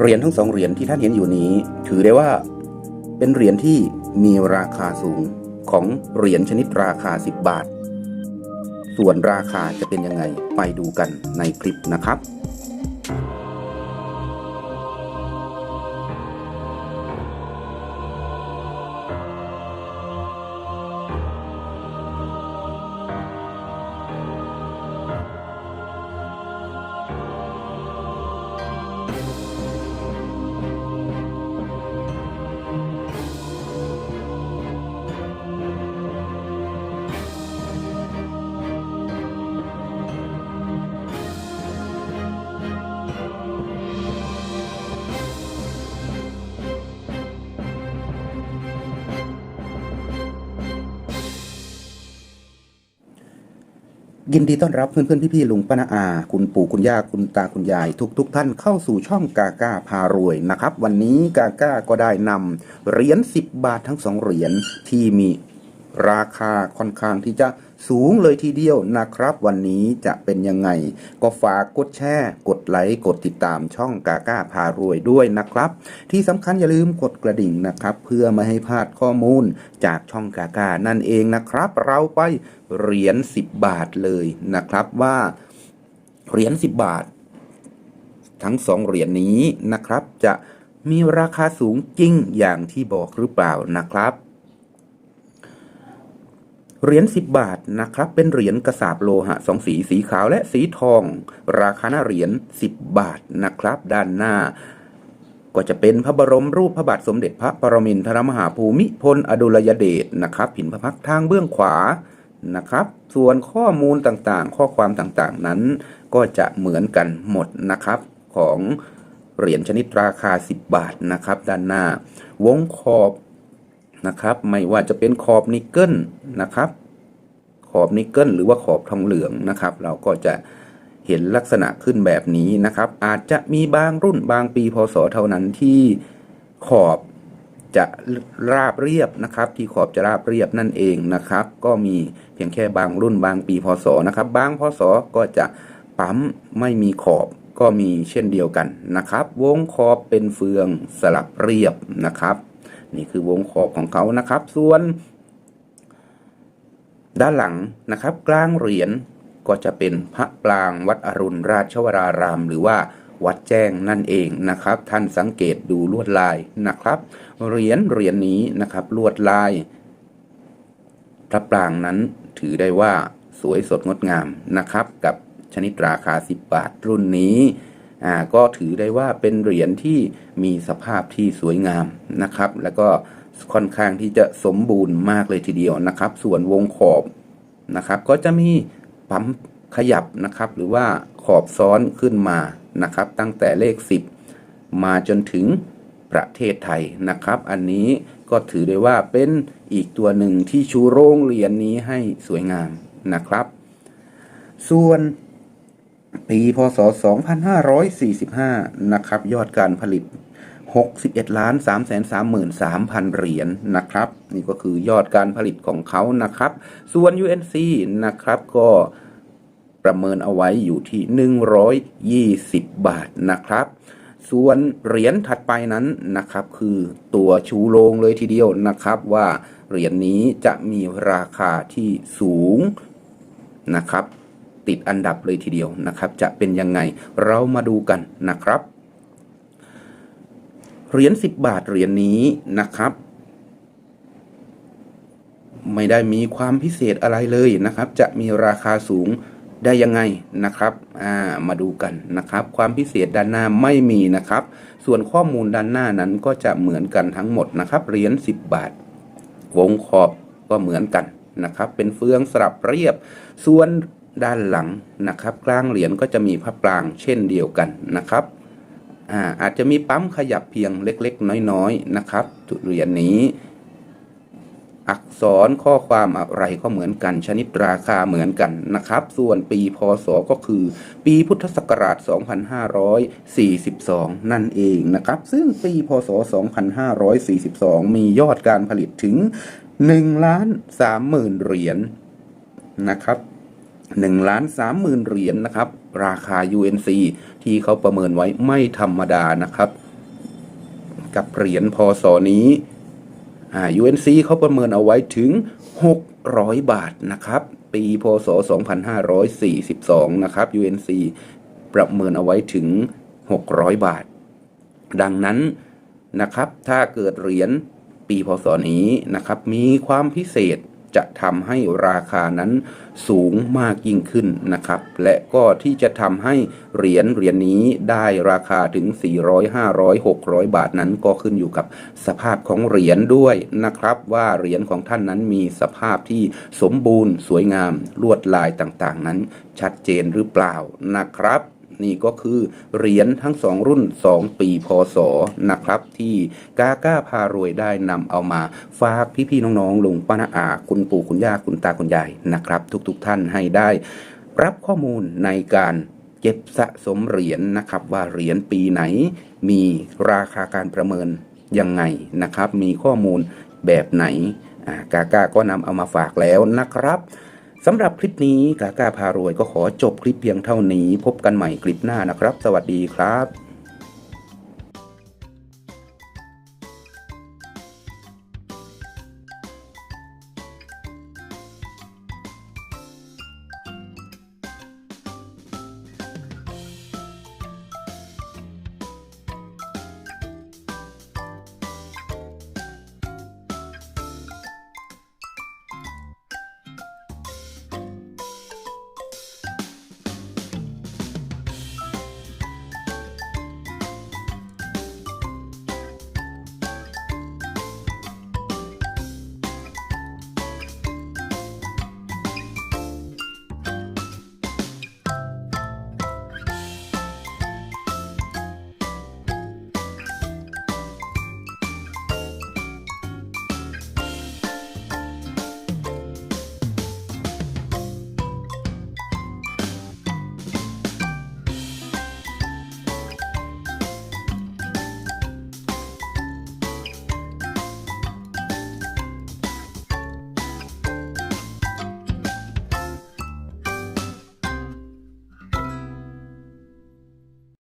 เหรียญทั้งสองเหรียญที่ท่านเห็นอยู่นี้ ถือได้ว่า เป็นเหรียญที่มีราคาสูงของเหรียญชนิดราคา 10 บาท ส่วนราคาจะเป็นยังไงไปดูกันในคลิปนะครับ ยินดีต้อนรับเพื่อนเพื่อนพี่พี่ลุงป้านาอา คุณปู่คุณย่าคุณตาคุณยาย ทุกทุกท่านเข้าสู่ช่องกาก้าพารวยนะครับ วันนี้กาก้าก็ได้นำเหรียญ10 บาททั้งสองเหรียญที่มีราคาค่อนข้างที่จะ สูงเลยทีเดียวนะครับ วันนี้จะเป็นยังไง ก็ฝากกดแชร์ กดไลค์กดติดตามช่องกาก้าพารวยด้วยนะครับ ที่สำคัญอย่าลืมกดกระดิ่งนะครับ เพื่อไม่ให้พลาดข้อมูลจากช่องกากานั่นเองนะครับ เราไปเหรียญ10 บาทเลยนะครับว่าเหรียญ10 บาท ทั้งสองเหรียญนี้นะครับจะมีราคาสูงจริงอย่างที่บอกหรือเปล่านะครับ เหรียญ10 บาทนะครับ เป็นเหรียญกระสาบโลหะสองสีสีขาวและสีทอง ราคาหน้าเหรียญ10 บาทนะครับ ด้านหน้า ก็จะเป็นพระบรมรูปพระบาทสมเด็จพระปรมินทรมหาภูมิพลอดุลยเดชนะครับหินพระพักทางเบื้องขวานะครับ ส่วนข้อมูลต่างๆ ข้อความต่างๆนั้น ก็จะเหมือนกันหมดนะครับของเหรียญชนิดราคา 10 บาทนะครับ ด้านหน้า วงขอบนะครับ ไม่ว่าจะเป็นขอบนิกเกิล นะครับ ขอบนิกเกิลหรือว่าขอบทองเหลืองนะครับ เราก็จะเห็นลักษณะขึ้นแบบนี้นะครับ อาจจะมีบางรุ่นบางปีพศเท่านั้นที่ขอบจะราบเรียบนะครับ ที่ขอบจะราบเรียบนั่นเองนะครับ ก็มีเพียงแค่บางรุ่นบางปีพศนะครับ บางพศก็จะปั๊มไม่มีขอบก็มีเช่นเดียวกันนะครับ วงขอบเป็นเฟืองสลับเรียบนะครับ นี่คือวงขอบของเขานะครับ ส่วน ด้านหลังนะครับกลางเหรียญก็จะเป็นพระปรางวัดอรุณราชวราราม หรือว่าวัดแจ้งนั่นเองนะครับ ท่านสังเกตดูลวดลายนะครับเหรียญเหรียญนี้นะครับลวดลาย พระปรางนั้นถือได้ว่าสวยสดงดงามนะครับ กับชนิดราคา 10 บาทรุ่นนี้อ่าก็ถือได้ว่าเป็นเหรียญที่มีสภาพที่สวยงามนะครับ แล้วก็ ค่อนข้างที่จะสมบูรณ์มากเลยทีเดียวนะครับ ส่วนวงขอบนะครับ ก็จะมีปั๊มขยับนะครับ หรือว่าขอบซ้อนขึ้นมานะครับ ตั้งแต่เลข 10 มาจนถึงประเทศไทยนะครับ อันนี้ก็ถือได้ว่าเป็นอีกตัวหนึ่งที่ชูโรงเหรียญนนี้ให้สวยงามนะครับ ส่วนปีพศ 2545 นะครับ ยอดการผลิต 61ล้าน3 3 3 3 0 0เหรียญนนะครับ นี่ก็คือยอดการผลิตของเขานะครับ ส่วน UNC นะครับก็ประเมินเอาไว้อยู่ที่ 120 บาทนะครับ ส่วนเหรียญถัดไปนั้นนะครับ คือตัวชูโรงเลยทีเดียวนะครับว่าเหรียญนนี้จะมีราคาที่สูงนะครับ ติดอันดับเลยทีเดียวนะครับ จะเป็นยังไงเรามาดูกันนะครับ เหรียญ10 บาทเหรียญนนี้นะครับ ไม่ได้มีความพิเศษอะไรเลยนะครับ จะมีราคาสูงได้ยังไงนะครับอ่ามาดูกันนะครับ ความพิเศษด้านหน้าไม่มีนะครับ ส่วนข้อมูลด้านหน้านั้นก็จะเหมือนกันทั้งหมดนะครับเหรียญ10 บาท วงขอบก็เหมือนกันนะครับ เป็นเฟืองสลับเรียบ ส่วนด้านหลังนะครับ กลางเหรียญก็จะมีพระปรางเช่นเดียวกันนะครับ อาอาจจะมีปั๊มขยับเพียงเล็กๆ น้อยๆนะครับเหรียญนี้ อักษรข้อความอะไรก็เหมือนกัน ชนิดราคาเหมือนกันนะครับ ส่วนปีพศก็คือ ปีพุทธศักราช 2542 นั่นเองนะครับ ซึ่งปีพศ 2542 มียอดการผลิตถึง1ล้าน30,000 เหรียญนะครับ 1ล้าน30,000 เหรียญนะครับ ราคา UNC ที่เขาประเมินไว้ไม่ธรรมดานะครับ กับเหรียญพศนี้อ่า UNC เขาประเมินเอาไว้ถึง 600 บาทนะครับ ปีพศ 2542 นะครับ UNC ประเมินเอาไว้ถึง 600 บาท ดังนั้นนะครับ ถ้าเกิดเหรียญปีพศนี้นะครับ มีความพิเศษ จะทำให้ราคานั้นสูงมากยิ่งขึ้นนะครับ และก็ที่จะทำให้เหรียญเหรียญนี้ได้ราคาถึง 400 500 600 บาทนั้นก็ขึ้นอยู่กับสภาพของเหรียญด้วยนะครับ ว่าเหรียญของท่านนั้นมีสภาพที่สมบูรณ์ สวยงามลวดลายต่างๆ นั้นชัดเจนหรือเปล่านะครับ นี่ก็คือเหรียญทั้งสองรุ่น 2 ปีพศนะครับ ที่กาก้าพารวยได้นำเอามาฝากพี่ๆน้องๆลุงป้านาอาคุณปู่คุณย่าคุณตาคุณยายนะครับ ทุกๆท่านให้ได้รับข้อมูลในการเก็บสะสมเหรียญนะครับว่าเหรียญปีไหนมีราคาการประเมินยังไงนะครับ มีข้อมูลแบบไหนอ่ากาก้าก็นำเอามาฝากแล้วนะครับ สำหรับคลิปนี้กาก้าพารวยก็ขอจบคลิปเพียงเท่านี้ พบกันใหม่คลิปหน้านะครับ สวัสดีครับ